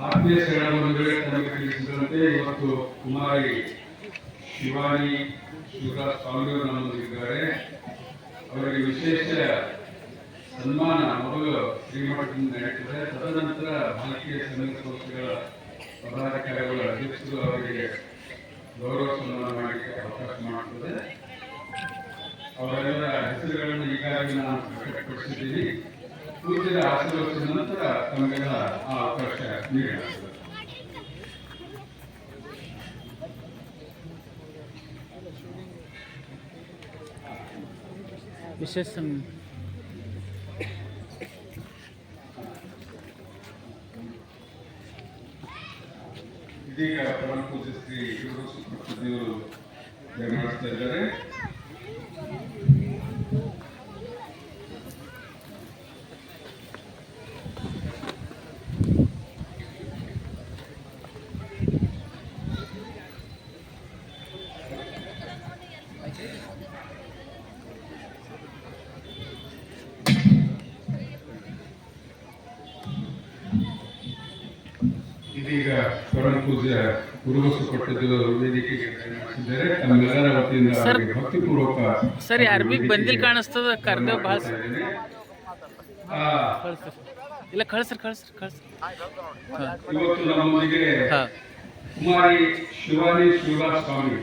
ಆತ್ಮೀಯ ಶರಣ ನಮಗೆ ತಿಳಿಸಿದಂತೆ ಇವತ್ತು ಕುಮಾರಿ ಶಿವಾನಿ ಶಿವರಾಜ್ ಸ್ವಾಮಿಯವರು ನಮ್ಮೊಂದಿಗಿದ್ದಾರೆ ಅವರಿಗೆ ವಿಶೇಷ ಸನ್ಮಾನ ಮೊದಲು ಶ್ರೀಮಠದಿಂದ ನಡೆಯುತ್ತದೆ ತದನಂತರ ಭಾರತೀಯ ಸಂಘ ಸಂಸ್ಥೆಗಳ ಪದಾಧಿಕಾರಿಗಳ ಅಧ್ಯಕ್ಷರು ಅವರಿಗೆ ಗೌರವ ಸನ್ಮಾನ ಮಾಡಲಿಕ್ಕೆ ಅವಕಾಶ ಮಾಡುತ್ತದೆ ಅವರೆಲ್ಲರ ಹೆಸರುಗಳನ್ನು ಈಗಾಗಲೇ ನಾನು ಪ್ರಕಟಪಡಿಸಿದ್ದೀನಿ. ಪೂಜೆಯ ಆಶೀರ್ವಚನ ನಂತರ ತಮಗೆಲ್ಲ ಆ ಅವಕಾಶ ನೀಡಲಾಗುತ್ತದೆ. ವಿಶೇಷ ಇದೀಗ ಪರಮ ಪೂಜ್ಯ ಶ್ರೀ ಗುರು ಸುಪ್ರಸಿದ್ಧಿಯವರು ನಿರ್ವಹಿಸ್ತಾ ಇದ್ದಾರೆ ಇದೀಗ ಪರಮ ಪೂಜೆ ಗುರುಬಸು ಕೊಟ್ಟದ್ದು ವೇದಿಕೆಗೆ ತಮ್ಮೆಲ್ಲರ ವತಿಯಿಂದ ಸರ್. ಅವರಿಗೆ ಭಕ್ತಿಪೂರ್ವಕ ಸರ್ ಯಾರು ಭೀ ಬಂದಿಲ್ಲ ಕಾಣಿಸ್ತದ? ಕರ್ದೇವ್ ಭಾಳ ಇಲ್ಲ ಕಳ್ಸ್ರಿ ಕಳ್ಸ್ರಿ ಕಳ್ಸ್ರಿ ಇವತ್ತು ನಮ್ಮೊಂದಿಗೆ ಕುಮಾರಿ ಶಿವಾನಿ ಶಿವರಾಜ್ ಸ್ವಾಮಿ